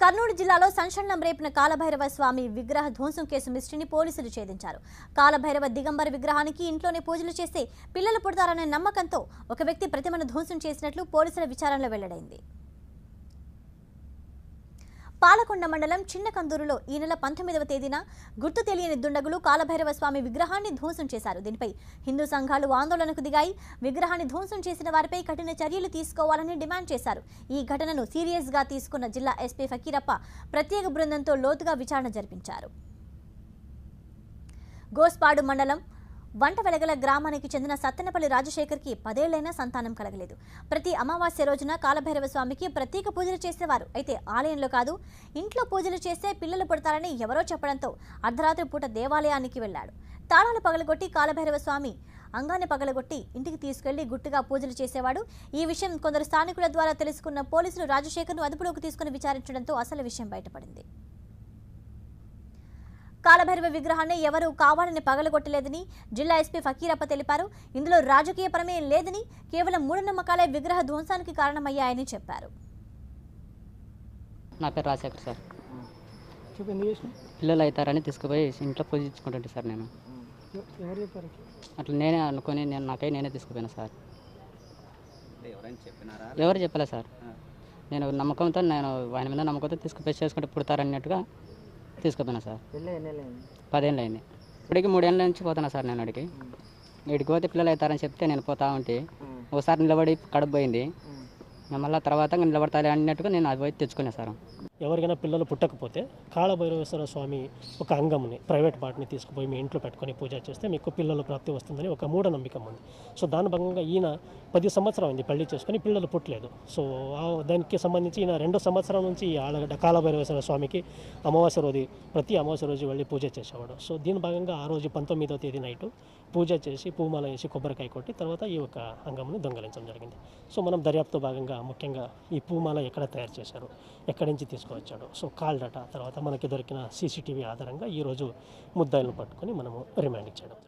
కర్నూలు జిల్లాలో సంచలనం రేపిన కాలభైరవ స్వామి విగ్రహ ధ్వంసం కేసు మిస్టిని పోలీసులు ఛేదించారు. కాలభైరవ దిగంబర విగ్రహానికి ఇంట్లోనే పూజలు చేస్తే పిల్లలు పుడతారనే నమ్మకంతో ఒక వ్యక్తి ప్రతిమను ధ్వంసం చేసినట్లు పోలీసుల విచారణలో వెల్లడైంది. పాలకొండ మండలం చిన్న కందూరులో ఈ నెల పంతొమ్మిదవ తేదీన గుర్తు తెలియని దుండగులు కాలభైరవ స్వామి విగ్రహాన్ని ధ్వంసం చేశారు. దీనిపై హిందూ సంఘాలు ఆందోళనకు దిగాయి. విగ్రహాన్ని ధ్వంసం చేసిన వారిపై కఠిన చర్యలు తీసుకోవాలని డిమాండ్ చేశారు. ఈ ఘటనను సీరియస్గా తీసుకున్న జిల్లా ఎస్పీ ఫకీరప్ప ప్రత్యేక బృందంతో లోతుగా విచారణ జరిపించారు. గోస్పాడు మండలం వంట వెలగల గ్రామానికి చెందిన సత్తెనపల్లి రాజశేఖర్కి పదేళ్ళైనా సంతానం కలగలేదు. ప్రతి అమావాస్య రోజున కాలభైరవ స్వామికి ప్రత్యేక పూజలు చేసేవారు. అయితే ఆలయంలో కాదు ఇంట్లో పూజలు చేస్తే పిల్లలు పుడతారని ఎవరో చెప్పడంతో అర్ధరాత్రి పూట దేవాలయానికి వెళ్ళాడు. తాళాలు పగలగొట్టి కాలభైరవ స్వామి అంగాన్ని పగలగొట్టి ఇంటికి తీసుకెళ్ళి గుట్టుగా పూజలు చేసేవాడు. ఈ విషయం కొందరు స్థానికుల ద్వారా తెలుసుకున్న పోలీసులు రాజశేఖర్ను అదుపులోకి తీసుకుని విచారించడంతో అసలు విషయం బయటపడింది. కాలభైరవ విగ్రహాన్ని ఎవరూ కావాలని పగలగొట్టలేదని జిల్లా ఎస్పీ ఫకీరప్ప తెలిపారు. ఇందులో రాజకీయ ప్రమేయం లేదని కేవలం మూఢనమ్మకాలే విగ్రహ ధ్వంసానికి కారణమయ్యాయని చెప్పారు. నా పేరు రాజశేఖర్ సార్. పిల్లలు అవుతారని తీసుకుపోయి ఇంట్లో పూజించుకుంటుంటే సార్ నేను. ఎవ- ఎవరు చెప్పారు? అట్లా నేనే అనుకొని నేను నాకై నేనే తీసుకుపోయినా సార్. ఎవరు చెప్పలే సార్. నేను నమ్మకంతో నేను ఆయన మీద నమ్మకంతో తీసుకుపోయి చేసుకుంటే పుడతారన్నట్టుగా తీసుకుపోయినా సార్. పదేళ్ళు అయింది. ఇప్పటికి మూడేళ్ళ నుంచి పోతున్నా సార్ నేను అడిగి ఇడికి పోతే పిల్లలు అవుతారని చెప్తే నేను పోతా ఉంటే ఒకసారి నిలబడి కడుపు పోయింది. మళ్ళీ తర్వాత నిలబడతాలి అన్నట్టుగా నేను అది పోయి తెచ్చుకున్నా సార్. ఎవరికైనా పిల్లలు పుట్టకపోతే కాళభైరవేశ్వర స్వామి ఒక అంగంని ప్రైవేట్ పార్ట్ని తీసుకుపోయి మీ ఇంట్లో పెట్టుకొని పూజ చేస్తే మీకు పిల్లల ప్రాప్తి వస్తుందని ఒక మూఢనమ్మకం ఉంది. సో దాని భాగంగా ఈయన పది సంవత్సరం అయింది పెళ్ళి చేసుకొని పిల్లలు పుట్టలేదు. సో దానికి సంబంధించి ఈయన రెండు సంవత్సరం నుంచి ఈ ఆలగడ్డ కాళభైరవేశ్వర స్వామికి అమావాస్య రోజు ప్రతి అమావాస్య రోజు వెళ్ళి పూజ చేసేవాడు. సో దీని భాగంగా ఆ రోజు పంతొమ్మిదో తేదీ నైట్ పూజ చేసి పూమాల వేసి కొబ్బరికాయ కొట్టి తర్వాత ఈ యొక్క అంగంని దొంగలించడం జరిగింది. సో మనం దర్యాప్తు భాగంగా ముఖ్యంగా ఈ పూమాల ఎక్కడ తయారు చేశారు ఎక్కడి నుంచి తీసుకువచ్చాడు. సో కాల్ డేటా తర్వాత మనకి దొరికిన సీసీటీవీ ఆధారంగా ఈరోజు ముద్దాయిలను పట్టుకొని మనము రిమాండ్ చేయడం